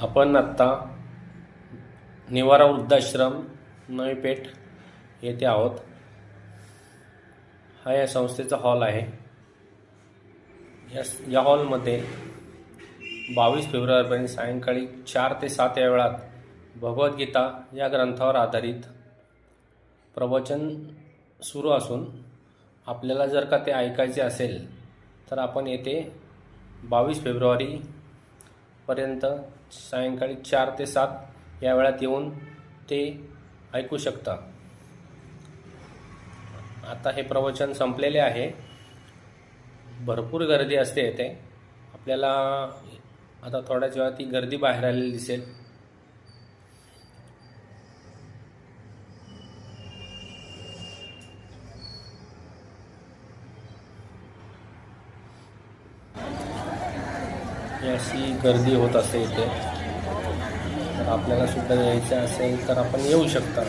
आपण आत्ता निवारा वृद्धाश्रम नवी पेठ येथे आहोत. हा या संस्थेचा हॉल आहे. या या हॉलमध्ये बावीस फेब्रुवारीपर्यंत सायंकाळी चार ते सात या वेळात भगवद्गीता या ग्रंथावर आधारित प्रवचन सुरू असून आपल्याला जर का ते ऐकायचे असेल तर आपण येथे बावीस फेब्रुवारी पर्यंत सायंकाळी चार ते सात या वेळात येऊन ते ऐकू शकता. आता हे प्रवचन संपलेले आहे. भरपूर गर्दी असते येथे आपल्याला आता थोड्याच वेळात ती गर्दी बाहेर आलेली दिसेल. अशी गर्दी होत असते इथे. तर आपल्याला सुद्धा यायचं असेल तर आपण येऊ शकता.